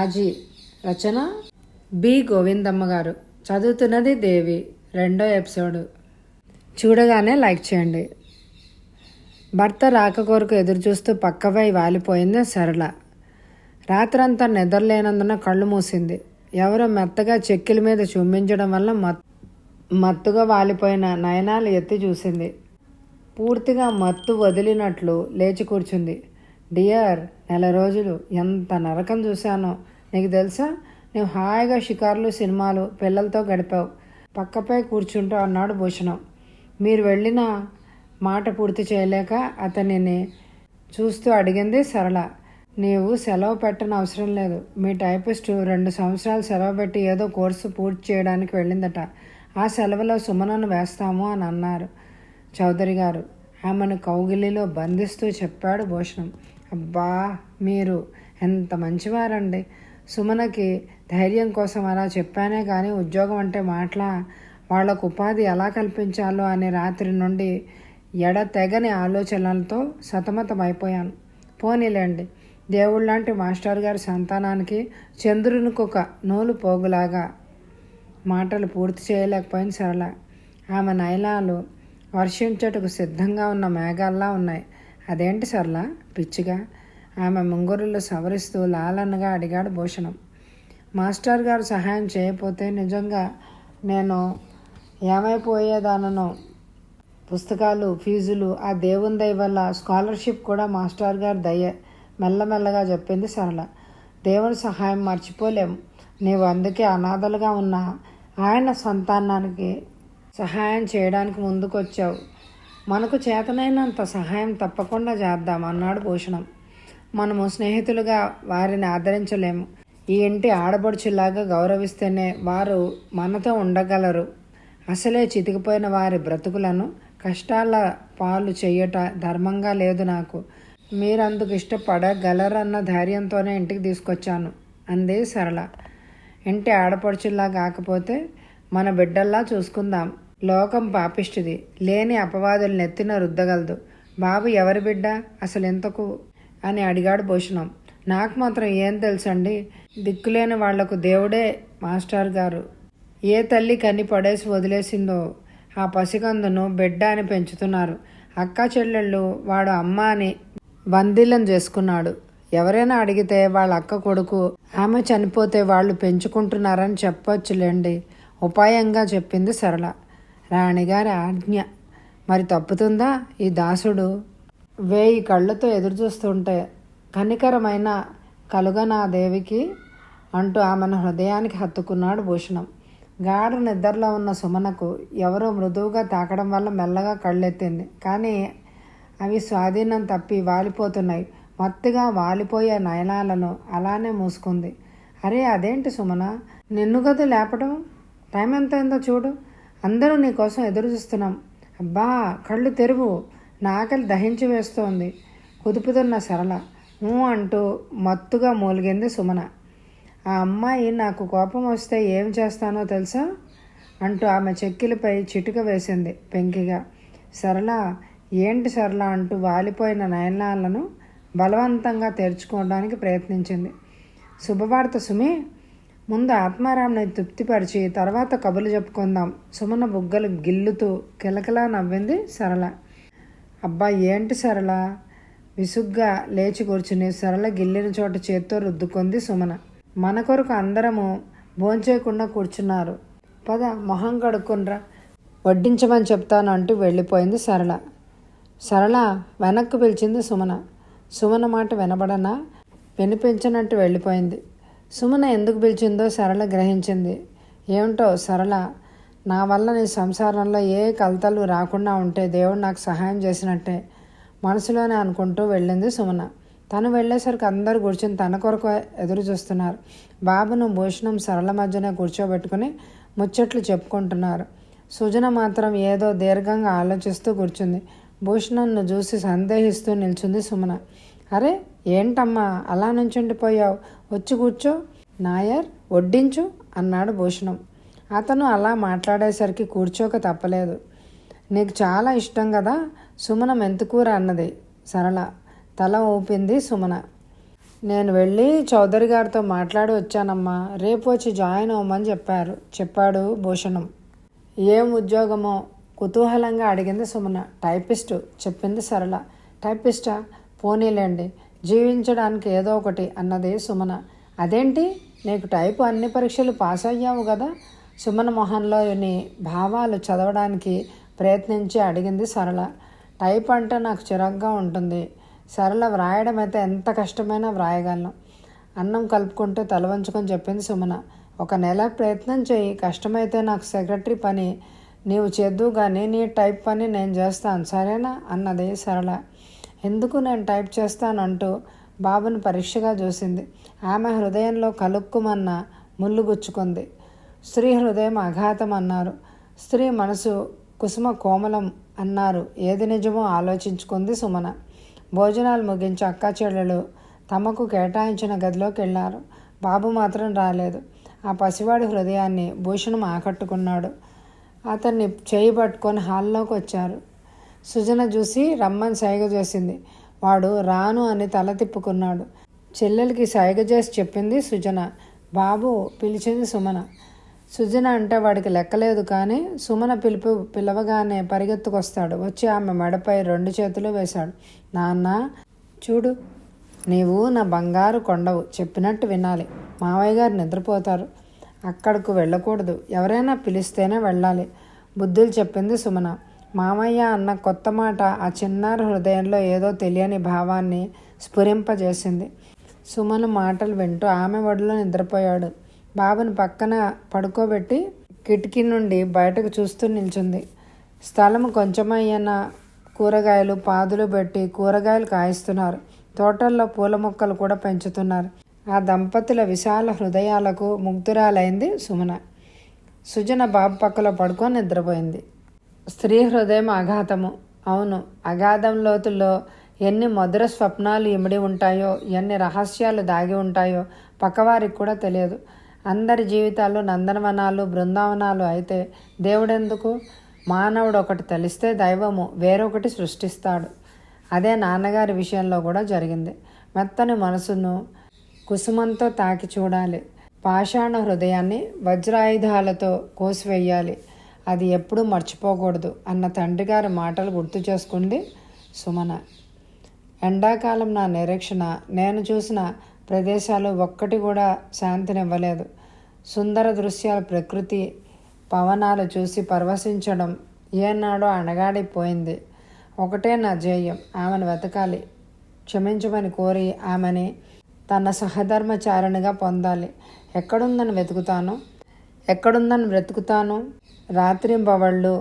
రాజీ రచన B. Govindamma గారు. చదువుతున్నది దేవి. రెండో ఎపిసోడ్. చూడగానే లైక్ చేయండి. భర్త రాక కొరకు ఎదురు చూస్తూ పక్కపై వాలిపోయింది సరళ. రాత్రంతా నిద్రలేనందున కళ్ళు మూసింది. ఎవరో మెత్తగా చెక్కిల మీద చుమ్మించడం వల్ల మత్ మత్తుగా వాలిపోయిన నయనాలు ఎత్తి చూసింది. పూర్తిగా మత్తు వదిలినట్లు లేచి కూర్చుంది. డియర్ నెల రోజులు ఎంత నరకం చూశానో నీకు తెలుసా? నువ్వు హాయిగా షికార్లు సినిమాలు పిల్లలతో గడిపావు. పక్కపై కూర్చుంటూ అన్నాడు భూషణం. మీరు వెళ్ళిన మాట పూర్తి చేయలేక అతనిని చూస్తూ అడిగింది సరళ. నీవు సెలవు పెట్టని అవసరం లేదు. మీ టైపిస్ట్ రెండు సంవత్సరాలు సెలవు పెట్టి ఏదో కోర్సు పూర్తి చేయడానికి వెళ్ళిందట. ఆ సెలవులో సుమనను వేస్తాము అని అన్నారు చౌదరి గారు. ఆమెను కౌగిలిలో బంధిస్తూ చెప్పాడు భూషణం. అబ్బా మీరు ఎంత మంచివారండి. సుమనకి ధైర్యం కోసం అలా చెప్పానే కానీ ఉద్యోగం అంటే మాటల? వాళ్ళకు ఉపాధి ఎలా కల్పించాలో అనే రాత్రి నుండి ఎడతెగని ఆలోచనలతో సతమతమైపోయాను. పోనీలేండి దేవుళ్ళంటి మాస్టర్ గారి సంతానానికి చంద్రునికి ఒక నూలు పోగులాగా మాటలు పూర్తి చేయలేకపోయింది సరళ. ఆమె నయనాలు వర్షించటకు సిద్ధంగా ఉన్న మేఘాల్లా ఉన్నాయి. అదేంటి సరళ? పిచ్చిగా? ఆమె ముంగురులు సవరిస్తూ లాలన్నగా అడిగాడు భూషణం. మాస్టర్ గారు సహాయం చేయకపోతే నిజంగా నేను ఏమైపోయేదానో పుస్తకాలు ఫీజులు ఆ దేవుని దయ వల్ల స్కాలర్షిప్ కూడా మాస్టర్ గారు దయ మెల్లమెల్లగా చెప్పింది సరళ. దేవుని సహాయం మర్చిపోలేం. నీవు అందుకే అనాథలుగా ఉన్న ఆయన సంతానానికి సహాయం చేయడానికి ముందుకొచ్చావు. మనకు చేతనైనంత సహాయం తప్పకుండా చేద్దాం అన్నాడు భూషణం. మనము స్నేహితులుగా వారిని ఆదరించలేము. ఈ ఇంటి ఆడబడుచులాగా గౌరవిస్తేనే వారు మనతో ఉండగలరు. అసలే చితికిపోయిన వారి బ్రతుకులను కష్టాల పాలు చేయట ధర్మంగా లేదు నాకు. మీరందుకు ఇష్టపడగలరన్న ధైర్యంతోనే ఇంటికి తీసుకొచ్చాను అంది సరళ. ఇంటి ఆడపడుచుల్లా కాకపోతే మన బిడ్డల్లా చూసుకుందాం. లోకం పాపిష్టిది లేని అపవాదులు నెత్తిన రుద్దగలదు. బాబు ఎవరి బిడ్డ? అసలు ఎంతకు అని అడిగాడు భూషణం. నాకు మాత్రం ఏం తెలుసండి? దిక్కులేని వాళ్ళకు దేవుడే మాస్టర్ గారు. ఏ తల్లి కన్ని పడేసి వదిలేసిందో ఆ పసికందును బిడ్డ అని పెంచుతున్నారు. అక్క చెల్లెళ్ళు వాడు అమ్మ అని బందీలను చేసుకున్నాడు. ఎవరైనా అడిగితే వాళ్ళ అక్క కొడుకు ఆమె చనిపోతే వాళ్ళు పెంచుకుంటున్నారని చెప్పొచ్చులేండి. ఉపాయంగా చెప్పింది సరళ. రాణిగారి ఆజ్ఞ. మరి తప్పుతుందా? ఈ దాసుడు వేయి కళ్ళతో ఎదురుచూస్తుంటే కనికరమైన కలుగ నా దేవికి అంటూ ఆమెను హృదయానికి హత్తుకున్నాడు భూషణం. గాఢ నిద్రలో ఉన్న సుమనకు ఎవరో మృదువుగా తాకడం వల్ల మెల్లగా కళ్ళెత్తింది. కానీ అవి స్వాధీనం తప్పి వాలిపోతున్నాయి. మత్తుగా వాలిపోయే నయనాలను అలానే మూసుకుంది. అరే అదేంటి సుమన? నిన్ను గది లేపడం టైం ఎంత అయిందో చూడు. అందరూ నీకోసం ఎదురు చూస్తున్నాం. అబ్బా కళ్ళు తెరువు. నాకలి దహించి వేస్తోంది. కుదుపుతున్న సరళ. ఊ అంటూ మత్తుగా మూలిగింది సుమన. ఆ అమ్మాయి నాకు కోపం వస్తే ఏం చేస్తానో తెలుసా? అంటూ ఆమె చెక్కిలపై చిటుక వేసింది పెంకిగా. సరళ ఏంటి సరళ అంటూ వాలిపోయిన నయనాలను బలవంతంగా తెరుచుకోవడానికి ప్రయత్నించింది. శుభవార్త సుమి! ముందు ఆత్మారాంని తృప్తిపరిచి తర్వాత కబులు చెప్పుకుందాం. సుమన బుగ్గలు గిల్లుతూ కిలకిలా నవ్వింది సరళ. అబ్బా ఏంటి సరళ? విసుగ్గా లేచి కూర్చుని సరళ గిల్లిన చోట చేత్తో రుద్దుకుంది సుమన. మన కొరకు అందరము భోంచేయకుండా కూర్చున్నారు. పద మొహం కడుక్కునరా వడ్డించమని చెప్తాను అంటూ వెళ్ళిపోయింది సరళ. సరళ వెనక్కు పిలిచింది సుమన. సుమన మాట వినబడనా? వినిపించనట్టు వెళ్ళిపోయింది. సుమన ఎందుకు పిలిచిందో సరళ గ్రహించింది. ఏమిటో సరళ నా వల్ల నీ సంసారంలో ఏ కలతలు రాకుండా ఉంటే దేవుడు నాకు సహాయం చేసినట్టే మనసులోనే అనుకుంటూ వెళ్ళింది సుమన. తను వెళ్ళేసరికి అందరూ కూర్చొని తన కొరకు ఎదురు చూస్తున్నారు. బాబును భూషణం సరళ మధ్యనే కూర్చోబెట్టుకుని ముచ్చట్లు చెప్పుకుంటున్నారు. సుజన మాత్రం ఏదో దీర్ఘంగా ఆలోచిస్తూ కూర్చుంది. భూషణంను చూసి సందేహిస్తూ నిల్చుంది సుమన. అరే ఏంటమ్మా అలా నుంచుండిపోయావు? వచ్చి కూర్చో. నాయర్ వడ్డించు అన్నాడు భూషణం. అతను అలా మాట్లాడేసరికి కూర్చోక తప్పలేదు. నీకు చాలా ఇష్టం కదా? సుమన మెంతుకూర అన్నది. సరళ. తల ఊపింది సుమన. నేను వెళ్ళి చౌదరి గారితో మాట్లాడి వచ్చానమ్మా. రేపు వచ్చి జాయిన్ అవ్వమని చెప్పారు. చెప్పాడు భూషణం. ఏం ఉద్యోగమో? కుతూహలంగా అడిగింది సుమన. టైపిస్టు. చెప్పింది సరళ. టైపిస్టా? పోనీలేండి. జీవించడానికి ఏదో ఒకటి అన్నది సుమన. అదేంటి? నీకు టైపు అన్ని పరీక్షలు పాస్ అయ్యావు కదా. సుమన మొహంలోని భావాలు చదవడానికి ప్రయత్నించి అడిగింది సరళ. టైప్ అంటే నాకు చిరాగ్గా ఉంటుంది. సరళ వ్రాయడం అయితే ఎంత కష్టమైనా వ్రాయగలను. అన్నం కలుపుకుంటూ తలవంచుకొని చెప్పింది సుమన. ఒక నెల ప్రయత్నం చేయి. కష్టమైతే నాకు సెక్రటరీ పని నీవు చేద్దు కానీ నీ టైప్ పని నేను చేస్తాను. సరేనా? అన్నది సరళ. ఎందుకు నేను టైప్ చేస్తానంటూ బాబుని పరీక్షగా చూసింది. ఆమె హృదయంలో కలుక్కుమన్న ముళ్ళు గుచ్చుకుంది. స్త్రీ హృదయం అఘాతం అన్నారు. స్త్రీ మనసు కుసుమ కోమలం అన్నారు. ఏది నిజమో ఆలోచించుకుంది సుమన. భోజనాలు ముగించి అక్క చెల్లెలు తమకు కేటాయించిన గదిలోకి వెళ్ళారు. బాబు మాత్రం రాలేదు. ఆ పసివాడి హృదయాన్ని భూషణం ఆకట్టుకున్నాడు. అతన్ని చేయి పట్టుకొని హాల్లోకి వచ్చారు. సుజన చూసి రమ్మని సైగ చేసింది. వాడు రాను అని తల తిప్పుకున్నాడు. చెల్లెలకి సైగ చేసి చెప్పింది సుజన. బాబు పిలిచింది సుమన. సుజన అంటే వాడికి లెక్కలేదు కానీ సుమన పిలుపు పిలవగానే పరిగెత్తుకొస్తాడు. వచ్చి ఆమె మెడపై రెండు చేతులు వేశాడు. నాన్న చూడు నీవు నా బంగారు కొండవు. చెప్పినట్టు వినాలి. మావయ్య గారు నిద్రపోతారు. అక్కడకు వెళ్ళకూడదు. ఎవరైనా పిలిస్తేనే వెళ్ళాలి. బుద్ధులు చెప్పింది సుమన. మామయ్య అన్న కొత్త మాట ఆ చిన్నారి హృదయంలో ఏదో తెలియని భావాన్ని స్ఫురింపజేసింది. సుమన మాటలు వింటూ ఆమె ఒడిలో నిద్రపోయాడు. బాబుని పక్కన పడుకోబెట్టి కిటికీ నుండి బయటకు చూస్తూ నిల్చుంది. స్థలం కొంచెమయ్యన కూరగాయలు పాదులు పెట్టి కూరగాయలు కాయిస్తున్నారు. తోటల్లో పూల మొక్కలు కూడా పెంచుతున్నారు. ఆ దంపతుల విశాల హృదయాలకు ముగ్ధురాలైంది సుమన. సుజన బాబు పక్కలో పడుకొని నిద్రపోయింది. స్త్రీ హృదయం అఘాతము అవును అగాధం లోతుల్లో ఎన్ని మధుర స్వప్నాలు ఇమిడి ఉంటాయో ఎన్ని రహస్యాలు దాగి ఉంటాయో పక్కవారికి కూడా తెలియదు. అందరి జీవితాలు నందనవనాలు బృందావనాలు అయితే దేవుడెందుకు? మానవుడు ఒకటి తెలిస్తే దైవము వేరొకటి సృష్టిస్తాడు. అదే నాన్నగారి విషయంలో కూడా జరిగింది. మెత్తని మనసును కుసుమంతో తాకి చూడాలి. పాషాణ హృదయాన్ని వజ్రాయుధాలతో కోసివేయాలి. అది ఎప్పుడూ మర్చిపోకూడదు అన్న తండ్రి గారి మాటలు గుర్తు చేసుకుంది సుమన. ఎండాకాలం నా నిరీక్షణ నేను చూసిన ప్రదేశాలు ఒక్కటి కూడా శాంతినివ్వలేదు. సుందర దృశ్యాల ప్రకృతి పవనాలు చూసి పరవశించడం ఏనాడో అణగాడిపోయింది. ఒకటే నా జేయం ఆమెను వెతకాలి. క్షమించమని కోరి ఆమెని తన సహధర్మచారిణిగా పొందాలి. ఎక్కడుందని వెతుకుతాను? ఎక్కడుందని వెతుకుతాను రాత్రింబవళ్ళు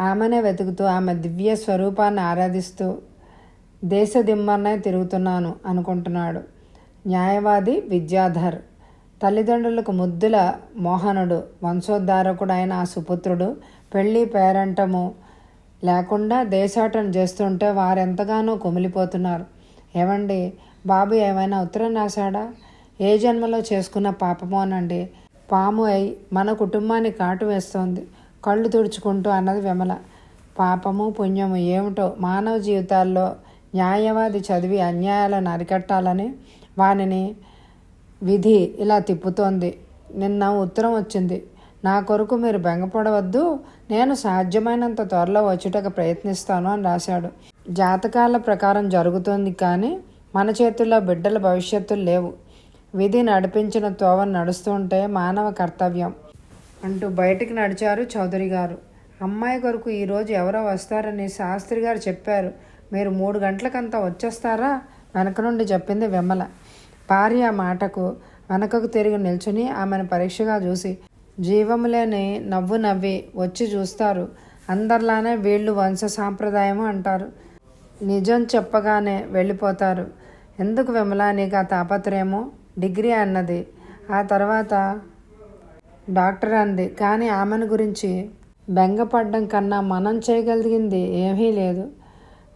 ఆమెనే వెతుకుతూ ఆమె దివ్య స్వరూపాన్ని ఆరాధిస్తూ దేశ దిమ్మనే తిరుగుతున్నాను అనుకుంటున్నాడు. న్యాయవాది విద్యాధర్. తల్లిదండ్రులకు ముద్దుల మోహనుడు వంశోద్ధారకుడైన ఆ సుపుత్రుడు పెళ్ళి పేరంటము లేకుండా దేశాటన చేస్తుంటే వారెంతగానో కుమిలిపోతున్నారు. ఏమండి బాబు ఏమైనా ఉత్తరం రాశాడా? ఏ జన్మలో చేసుకున్న పాపమోనండి పాము అయి మన కుటుంబాన్ని కాటు వేస్తోంది. కళ్ళు తుడుచుకుంటూ అన్నది విమల. పాపము పుణ్యము ఏమిటో మానవ జీవితాల్లో న్యాయవాది చదివి అన్యాయాలను అరికట్టాలని వానిని విధి ఇలా తిప్పుతోంది. నిన్న ఉత్తరం వచ్చింది. నా కొరకు మీరు బెంగపడవద్దు. నేను సాధ్యమైనంత త్వరలో వచ్చుటకు ప్రయత్నిస్తాను అని రాశాడు. జాతకాల ప్రకారం జరుగుతుంది కానీ మన చేతుల్లో బిడ్డల భవిష్యత్తులు లేవు. విధి నడిపించిన తోవను నడుస్తుంటే మానవ కర్తవ్యం అంటూ బయటికి నడిచారు చౌదరి గారు. అమ్మాయి కొరకు ఈరోజు ఎవరో వస్తారని శాస్త్రి గారు చెప్పారు. మీరు మూడు గంటలకంతా వచ్చేస్తారా? వెనక నుండి చెప్పింది విమల. భార్య మాటకు వెనకకు తిరిగి నిల్చుని ఆమెను పరీక్షగా చూసి జీవము లేని నవ్వు నవ్వి వచ్చి చూస్తారు. అందరిలానే వీళ్ళు వంశ సాంప్రదాయము అంటారు. నిజం చెప్పగానే వెళ్ళిపోతారు. ఎందుకు విమలా నీకు ఆ తాపత్రయమో? డిగ్రీ అన్నది. ఆ తర్వాత డాక్టర్ అంది. కానీ ఆమెను గురించి బెంగపడ్డం కన్నా మనం చేయగలిగింది ఏమీ లేదు.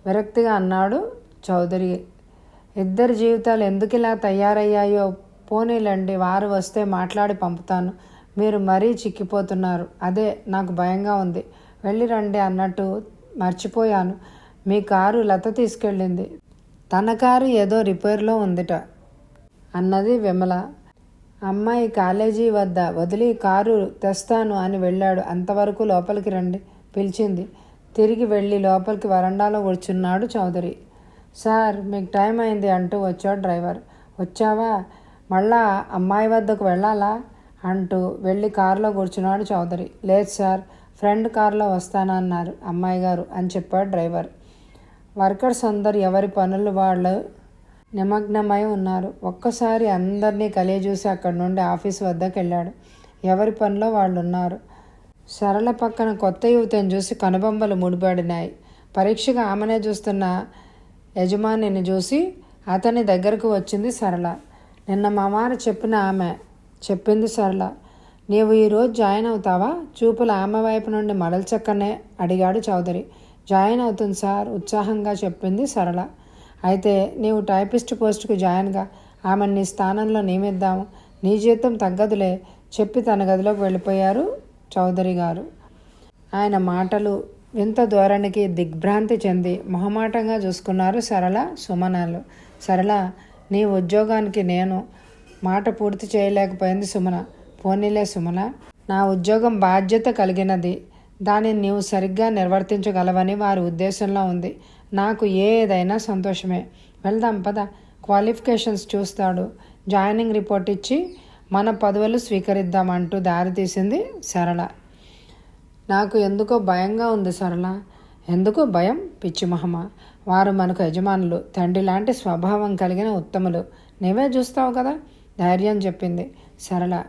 విరక్తిగా అన్నాడు చౌదరి. ఇద్దరి జీవితాలు ఎందుకు ఇలా తయారయ్యాయో పోనీలండి వారు వస్తే మాట్లాడి పంపుతాను. మీరు మరీ చిక్కిపోతున్నారు. అదే నాకు భయంగా ఉంది. వెళ్ళి రండి అన్నట్టు మర్చిపోయాను. మీ కారు లత తీసుకెళ్ళింది. తన కారు ఏదో రిపేర్లో ఉందిట అన్నది విమల. అమ్మాయి కాలేజీ వద్ద వదిలి కారు తెస్తాను అని వెళ్ళాడు. అంతవరకు లోపలికి రండి పిలిచింది. తిరిగి వెళ్ళి లోపలికి వరండాలో కూర్చున్నాడు చౌదరి. సార్ మీకు టైం అయింది అంటూ వచ్చాడు డ్రైవర్. వచ్చావా? మళ్ళా అమ్మాయి వద్దకు వెళ్ళాలా? అంటూ వెళ్ళి కారులో కూర్చున్నాడు చౌదరి. లేదు సార్ ఫ్రెండ్ కారులో వస్తానన్నారు అమ్మాయి గారు అని చెప్పాడు డ్రైవర్. వర్కర్స్ అందరు ఎవరి పనులు వాళ్ళు నిమగ్నమై ఉన్నారు. ఒక్కసారి అందరినీ కలియజూసి అక్కడి నుండి ఆఫీస్ వద్దకు వెళ్ళాడు. ఎవరి పనిలో వాళ్ళు ఉన్నారు? సరళ పక్కన కొత్త యువతను చూసి కనుబొమ్మలు ముడిపడినాయి. పరీక్షగా ఆమెనే చూస్తున్న యజమానిని చూసి అతని దగ్గరకు వచ్చింది సరళ. నిన్న మా మామ చెప్పిన ఆమె చెప్పింది సరళ. నీవు ఈరోజు జాయిన్ అవుతావా? చూపుల ఆమె వైపు నుండి మడల్చక్కనే అడిగాడు చౌదరి. జాయిన్ అవుతుంది సార్ ఉత్సాహంగా చెప్పింది సరళ. అయితే నీవు టైపిస్ట్ పోస్టుకు జాయిన్గా ఆమె నీ స్థానంలో నియమిద్దాము. నీ జీతం తగ్గదులే చెప్పి తన గదిలోకి వెళ్ళిపోయారు చౌదరి గారు. ఆయన మాటలు వింత ధోరణికి దిగ్భ్రాంతి చెంది మొహమాటంగా చూసుకున్నారు సరళ సుమనాలు. సరళ నీ ఉద్యోగానికి నేను మాట పూర్తి చేయలేకపోయింది సుమన. పోనీలే సుమన. నా ఉద్యోగం బాధ్యత కలిగినది. దానిని నీవు సరిగ్గా నిర్వర్తించగలవని వారి ఉద్దేశంలో ఉంది. నాకు ఏదైనా సంతోషమే. వెళ్దాం పద. క్వాలిఫికేషన్స్ చూస్తాడు. జాయినింగ్ రిపోర్ట్ ఇచ్చి మన పదవులు స్వీకరిద్దామంటూ దారి తీసింది సరళ. నాకు ఎందుకో భయంగా ఉంది సరళ. ఎందుకో భయం? పిచ్చి మహమ్మ వారు మనకు యజమానులు తండ్రి లాంటి స్వభావం కలిగిన ఉత్తములు. నీవే చూస్తావు కదా? ధైర్యం చెప్పింది సరళ.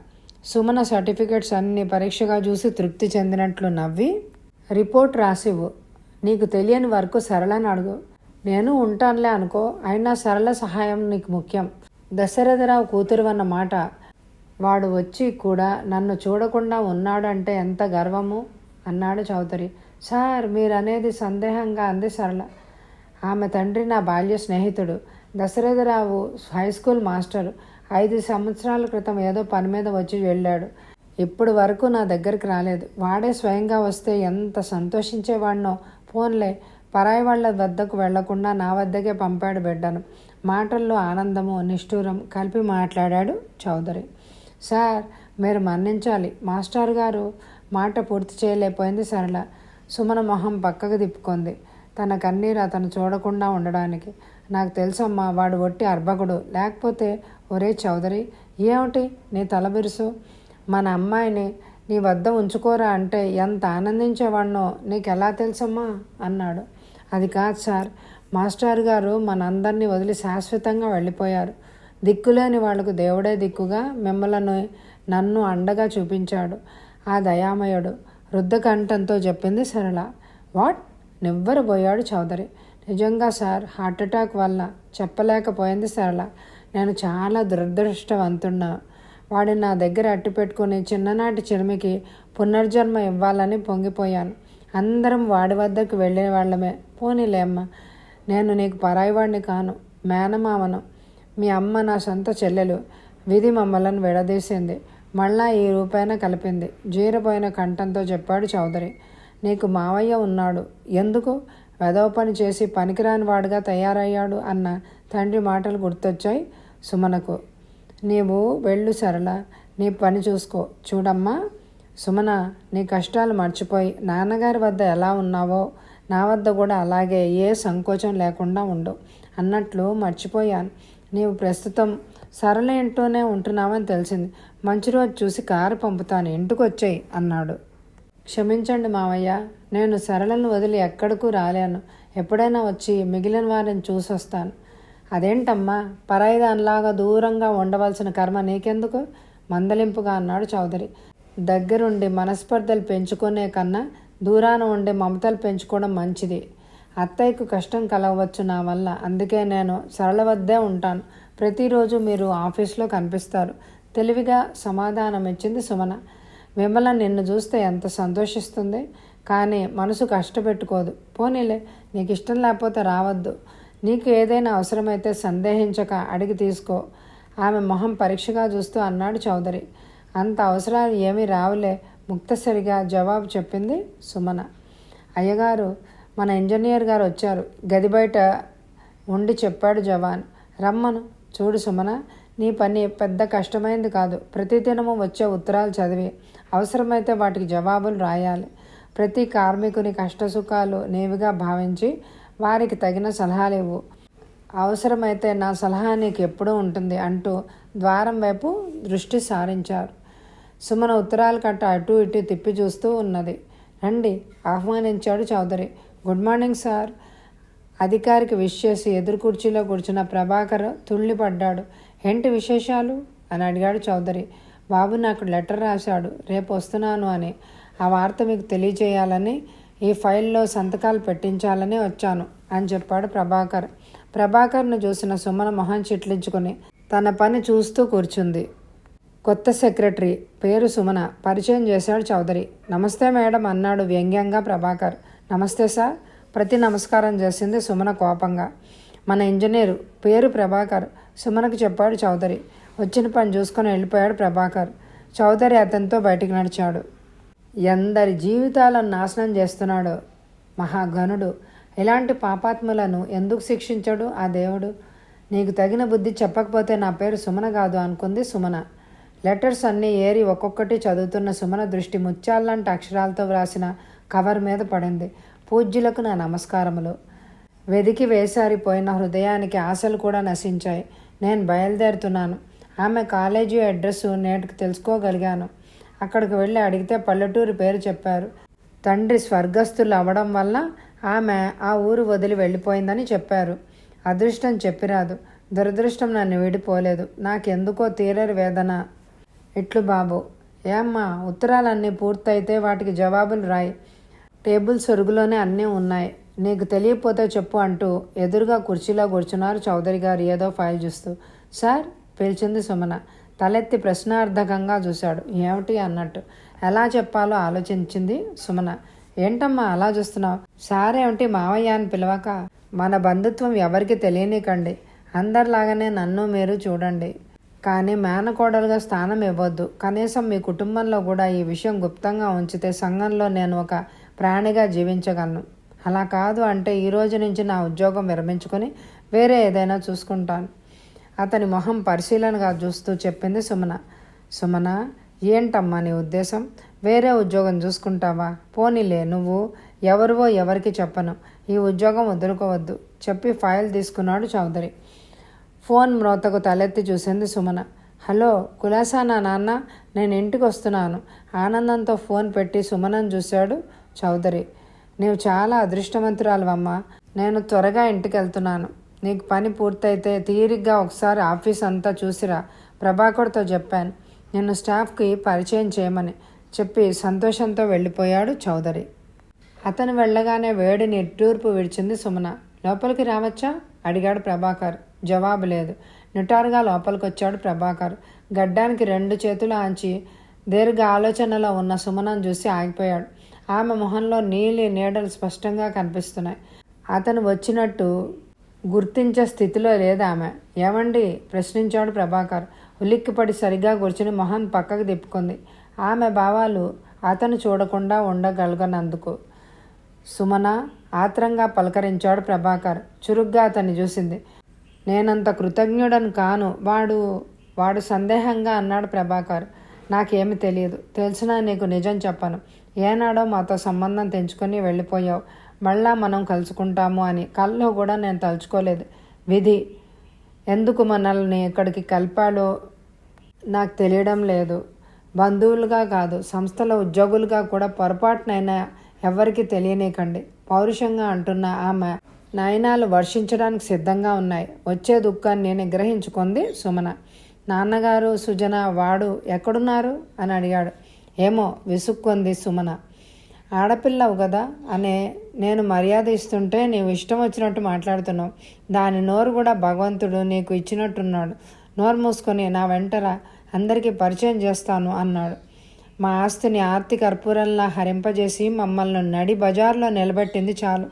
సుమన సర్టిఫికెట్స్ అన్ని పరీక్షగా చూసి తృప్తి చెందినట్లు నవ్వి రిపోర్ట్ రాసివ్వు. నీకు తెలియని వరకు సరళని అడుగు. నేను ఉంటానులే అనుకో. అయినా సరళ సహాయం నీకు ముఖ్యం. దశరథరావు కూతురు అన్న మాట. వాడు వచ్చి కూడా నన్ను చూడకుండా ఉన్నాడంటే ఎంత గర్వము? అన్నాడు చౌదరి. సార్ మీరనేది సందేహంగా అంది సరళ. ఆమె తండ్రి నా బాల్య స్నేహితుడు. Dasharatharao high school master. ఐదు సంవత్సరాల క్రితం ఏదో పని మీద వచ్చి వెళ్ళాడు. ఇప్పుడు వరకు నా దగ్గరికి రాలేదు. వాడే స్వయంగా వస్తే ఎంత సంతోషించేవాడినో ఫోన్లే పరాయి వాళ్ళ వద్దకు వెళ్ళకుండా నా వద్దకే పంపాడు బిడ్డను. మాటల్లో ఆనందము నిష్ఠూరం కలిపి మాట్లాడాడు చౌదరి. సార్ మీరు మన్నించాలి. మాస్టర్ గారు మాట పూర్తి చేయలేకపోయింది సరళ. సుమన మొహం పక్కకు తిప్పుకుంది. తన కన్నీరు అతను చూడకుండా ఉండడానికి. నాకు తెలుసమ్మా వాడు ఒట్టి అర్భకుడు. లేకపోతే ఒరే చౌదరి ఏమిటి నీ తలబిరుసు మన అమ్మాయిని నీ వద్ద ఉంచుకోరా అంటే ఎంత ఆనందించేవాడినో నీకు ఎలా తెలుసమ్మా? అన్నాడు. అది కాదు సార్. మాస్టర్ గారు మనందరినీ వదిలి శాశ్వతంగా వెళ్ళిపోయారు. దిక్కులేని వాళ్ళకు దేవుడే దిక్కుగా మిమ్మల్ని నన్ను అండగా చూపించాడు. ఆ దయామయుడు వృద్ధకంఠంతో చెప్పింది సరళ. వాట్? నివ్వరబోయాడు చౌదరి. నిజంగా సార్ హార్ట్ అటాక్ వల్ల చెప్పలేకపోయింది సరళ. నేను చాలా దురదృష్టవంతున్నా వాడిని నా దగ్గర అట్టు పెట్టుకుని చిన్ననాటి చిరుమికి పునర్జన్మ ఇవ్వాలని పొంగిపోయాను. అందరం వాడి వద్దకు వెళ్ళే వాళ్ళమే. పోనీలేమ్మ నేను నీకు పరాయివాడిని కాను మేనమామను. మీ అమ్మ నా సొంత చెల్లెలు. విధి మమ్మలను విడదీసింది. మళ్ళా ఈ రూపాయన కలిపింది? జీరపోయిన కంఠంతో చెప్పాడు చౌదరి. నీకు మావయ్య ఉన్నాడు. ఎందుకు? వెదవ పని చేసి పనికిరాని వాడుగా తయారయ్యాడు అన్న తండ్రి మాటలు గుర్తొచ్చాయి సుమనకు. నీవు వెళ్ళు సరళ నీ పని చూసుకో. చూడమ్మా. సుమన నీ కష్టాలు మర్చిపోయి నాన్నగారి వద్ద ఎలా ఉన్నావో నా వద్ద కూడా అలాగే ఏ సంకోచం లేకుండా ఉండు. అన్నట్లు మర్చిపోయాను. నీవు ప్రస్తుతం సరళ ఇంట్లోనే ఉంటున్నామని తెలిసింది. మంచి రోజు చూసి కారు పంపుతాను ఇంటికి వచ్చాయి అన్నాడు. క్షమించండి మావయ్య నేను సరళను వదిలి ఎక్కడకు రాలేను. ఎప్పుడైనా వచ్చి మిగిలిన వారిని చూసొస్తాను. అదేంటమ్మా పరాయిదానిలాగా దూరంగా ఉండవలసిన కర్మ నీకెందుకు? మందలింపుగా అన్నాడు చౌదరి. దగ్గరుండి మనస్పర్ధలు పెంచుకునే కన్నా దూరాన ఉండి మమతలు పెంచుకోవడం మంచిది. అత్తయ్యకు కష్టం కలగవచ్చు నా వల్ల అందుకే నేను సరళ వద్దే ఉంటాను. ప్రతిరోజు మీరు ఆఫీస్లో కనిపిస్తారు. తెలివిగా సమాధానం ఇచ్చింది సుమన. విమల నిన్ను చూస్తే ఎంత సంతోషిస్తుంది. కానీ మనసు కష్టపెట్టుకోదు. పోనీలే నీకు ఇష్టం లేకపోతే రావద్దు. నీకు ఏదైనా అవసరమైతే సందేహించక అడిగి తీసుకో ఆమె మొహం పరీక్షగా చూస్తూ అన్నాడు చౌదరి. అంత అవసరాలు ఏమీ రావులే. ముక్తసరిగా జవాబు చెప్పింది సుమన. అయ్యగారు మన ఇంజనీర్ గారు వచ్చారు. గది బయట ఉండి చెప్పాడు జవాన్. రమ్మను. చూడు సుమన నీ పని పెద్ద కష్టమైంది కాదు. ప్రతిదినము వచ్చే ఉత్తరాలు చదివి. అవసరమైతే వాటికి జవాబులు రాయాలి. ప్రతి కార్మికుని కష్టసుఖాలు నీవిగా భావించి వారికి తగిన సలహాలు ఇవ్వు. అవసరమైతే నా సలహా నీకు ఎప్పుడూ ఉంటుంది అంటూ ద్వారం వైపు దృష్టి సారించారు. సుమన ఉత్తరాలు కట్ట అటు ఇటు తిప్పి చూస్తూ ఉన్నది. రండి ఆహ్వానించాడు చౌదరి. Good morning sir. అధికారికి విష్ చేసి ఎదురు కుర్చీలో కూర్చున్న ప్రభాకర్ తుళ్ళిపడ్డాడు ఏంటి విశేషాలు? అని అడిగాడు చౌదరి. బాబు నాకు లెటర్ రాశాడు. రేపు వస్తున్నాను అని. ఆ వార్త మీకు తెలియజేయాలని ఈ ఫైల్లో సంతకాలు పెట్టించాలని వచ్చాను అని చెప్పాడు ప్రభాకర్. ప్రభాకర్ను చూసిన సుమన మొహం చిట్లించుకుని తన పని చూస్తూ కూర్చుంది. కొత్త సెక్రటరీ పేరు సుమన. పరిచయం చేశాడు చౌదరి. నమస్తే మేడం అన్నాడు వ్యంగ్యంగా ప్రభాకర్. నమస్తే సార్. ప్రతి నమస్కారం చేసింది సుమన కోపంగా. మన ఇంజనీరు పేరు ప్రభాకర్ సుమనకు చెప్పాడు చౌదరి. వచ్చిన పని చూసుకొని వెళ్ళిపోయాడు ప్రభాకర్. చౌదరి అతనితో బయటికి నడిచాడు. ఎందరి జీవితాలను నాశనం చేస్తున్నాడు మహాగణుడు ఇలాంటి పాపాత్ములను ఎందుకు శిక్షించాడు ఆ దేవుడు? నీకు తగిన బుద్ధి చెప్పకపోతే నా పేరు సుమన కాదు అనుకుంది సుమన. లెటర్స్ అన్నీ ఏరి ఒక్కొక్కటి చదువుతున్న సుమన దృష్టి ముత్యాల్లాంటి అక్షరాలతో వ్రాసిన కవర్ మీద పడింది. పూజ్యులకు నా నమస్కారములు. వెదికి వేసారిపోయిన హృదయానికి ఆశలు కూడా నశించాయి. నేను బయలుదేరుతున్నాను. ఆమె కాలేజీ అడ్రస్ నేటికి తెలుసుకోగలిగాను. అక్కడికి వెళ్ళి అడిగితే పల్లెటూరు పేరు చెప్పారు. తండ్రి స్వర్గస్థులు అవ్వడం వల్ల ఆమె ఆ ఊరు వదిలి వెళ్ళిపోయిందని చెప్పారు. అదృష్టం చెప్పిరాదు. దురదృష్టం నన్ను విడిపోలేదు. నాకెందుకో తీరని వేదన. ఇట్లు బాబు ఏమ్మా ఉత్తరాలన్నీ పూర్తయితే వాటికి జవాబులు రాయి. టేబుల్ సొరుగులోనే అన్నీ ఉన్నాయి. నీకు తెలియకపోతే చెప్పు అంటూ ఎదురుగా కుర్చీలో కూర్చున్నారు చౌదరి గారు ఏదో ఫైల్ చూస్తూ. సార్ పిలిచింది సుమన. తలెత్తి ప్రశ్నార్థకంగా చూశాడు. ఏమిటి అన్నట్టు. ఎలా చెప్పాలో ఆలోచించింది సుమన. ఏంటమ్మా అలా చూస్తున్నావు? సార్ ఏమిటి మావయ్య అని పిలవక? మన బంధుత్వం ఎవరికి తెలియనికండి. అందరిలాగానే నన్ను మీరు చూడండి. కానీ మేనకోడలుగా స్థానం ఇవ్వద్దు. కనీసం మీ కుటుంబంలో కూడా ఈ విషయం గుప్తంగా ఉంచితే సంఘంలో నేను ఒక ప్రాణిగా జీవించగలను. అలా కాదు అంటే ఈ రోజు నుంచి నా ఉద్యోగం విరమించుకొని వేరే ఏదైనా చూసుకుంటాను. అతని మొహం పరిశీలనగా చూస్తూ చెప్పింది సుమన. సుమన ఏంటమ్మా నీ ఉద్దేశం? వేరే ఉద్యోగం చూసుకుంటావా? పోనీలే నువ్వు ఎవరివో ఎవరికి చెప్పను. ఈ ఉద్యోగం వదులుకోవద్దు. చెప్పి ఫైల్ తీసుకున్నాడు చౌదరి. ఫోన్ మ్రోతకు తలెత్తి చూసింది సుమన. హలో కులాసా నా నాన్న? నేను ఇంటికి వస్తున్నాను. ఆనందంతో ఫోన్ పెట్టి సుమనను చూశాడు చౌదరి నీవు చాలా అదృష్టవంతురాలువమ్మా. నేను త్వరగా ఇంటికి వెళ్తున్నాను నీకు పని పూర్తయితే తీరిగ్గా ఒకసారి ఆఫీస్ అంతా చూసిరా. ప్రభాకర్తో చెప్పాను. నిన్ను స్టాఫ్కి పరిచయం చేయమని చెప్పి సంతోషంతో వెళ్ళిపోయాడు చౌదరి. అతను వెళ్ళగానే వేడి నిట్టూర్పు విడిచింది సుమన. లోపలికి రావచ్చా? అడిగాడు ప్రభాకర్. జవాబు లేదు. నిటారుగా లోపలికొచ్చాడు ప్రభాకర్. గడ్డానికి రెండు చేతులు ఆంచి దీర్ఘ ఆలోచనలో ఉన్న సుమనను చూసి ఆగిపోయాడు. ఆమె మొహంలో నీలి నీడలు స్పష్టంగా కనిపిస్తున్నాయి. అతను వచ్చినట్టు గుర్తించే స్థితిలో లేదు ఆమె. ఏమండి ప్రశ్నించాడు ప్రభాకర్. ఉలిక్కిపడి సరిగా కూర్చుని మొహం పక్కకు తిప్పుకుంది. ఆమె భావాలు అతను చూడకుండా ఉండగలగనందుకు. సుమన ఆత్రంగా పలకరించాడు ప్రభాకర్. చురుగ్గా అతన్ని చూసింది. నేనంత కృతజ్ఞుడను కాను. వాడు వాడు సందేహంగా అన్నాడు ప్రభాకర్. నాకేమి తెలియదు. తెలిసినా నీకు నిజం చెప్పను. ఏనాడో మాతో సంబంధం తెంచుకొని వెళ్ళిపోయావు. మళ్ళా మనం కలుసుకుంటాము అని. కల్లో కూడా నేను తలుచుకోలేదు. విధి ఎందుకు మనల్ని ఇక్కడికి కలిపాడో నాకు తెలియడం లేదు. బంధువులుగా కాదు సంస్థలో ఉద్యోగులుగా కూడా పొరపాటునైనా ఎవరికి తెలియనీకండి. పౌరుషంగా అంటున్న ఆమె నయనాలు వర్షించడానికి సిద్ధంగా ఉన్నాయి. వచ్చే దుఃఖాన్ని నిగ్రహించుకుంది సుమన. నాన్నగారు సుజన వాడు ఎక్కడున్నారు? అని అడిగాడు. ఏమో విసుక్కుంది సుమన. ఆడపిల్లవు కదా అనే నేను మర్యాద ఇస్తుంటే నీవు ఇష్టం వచ్చినట్టు మాట్లాడుతున్నావు. దాని నోరు కూడా భగవంతుడు నీకు ఇచ్చినట్టున్నాడు. నోరు మూసుకొని నా వెంటరా అందరికీ పరిచయం చేస్తాను అన్నాడు. మా ఆస్తిని ఆర్తి కర్పూరంలా హరింపజేసి మమ్మల్ని నడి బజార్లో నిలబెట్టింది చాలు.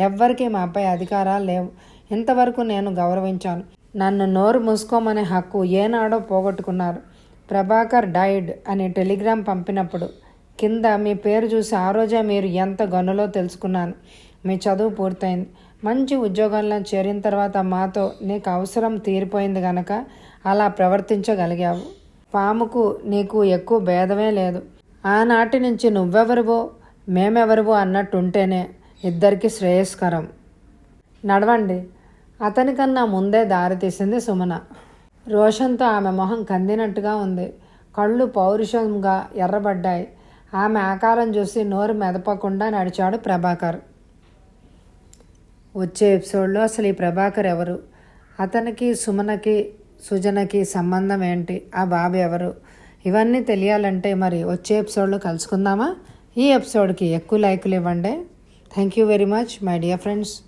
ఎవ్వరికీ మాపై అధికారాలు లేవు. ఇంతవరకు నేను గౌరవించాను. నన్ను నోరు మూసుకోమనే హక్కు ఏనాడో పోగొట్టుకున్నారు. ప్రభాకర్ డైడ్ అని టెలిగ్రామ్ పంపినప్పుడు కింద మీ పేరు చూసి ఆ రోజే మీరు ఎంత గనులో తెలుసుకున్నాను. మీ చదువు పూర్తయింది. మంచి ఉద్యోగంలో చేరిన తర్వాత మాతో నీకు అవసరం తీరిపోయింది గనక అలా ప్రవర్తించగలిగావు. పాముకు నీకు ఎక్కువ భేదమే లేదు. ఆనాటి నుంచి నువ్వెవరివో మేమెవరివో అన్నట్టుంటేనే ఇద్దరికి శ్రేయస్కరం. నడవండి. అతనికన్నా ముందే దారి తీసింది సుమన. రోషంతో ఆమె మొహం కందినట్టుగా ఉంది. కళ్ళు పౌరుషంగా ఎర్రబడ్డాయి. ఆమె ఆకారం చూసి నోరు మెదపకుండా నడిచాడు ప్రభాకర్. వచ్చే ఎపిసోడ్లో అసలు ఈ ప్రభాకర్ ఎవరు? అతనికి సుమనకి సుజనకి సంబంధం ఏంటి? ఆ బాబు ఎవరు? ఇవన్నీ తెలియాలంటే మరి వచ్చే ఎపిసోడ్లో కలుసుకుందామా? ఈ ఎపిసోడ్కి ఎక్కువ లైకులు ఇవ్వండి. Thank you very much my dear friends.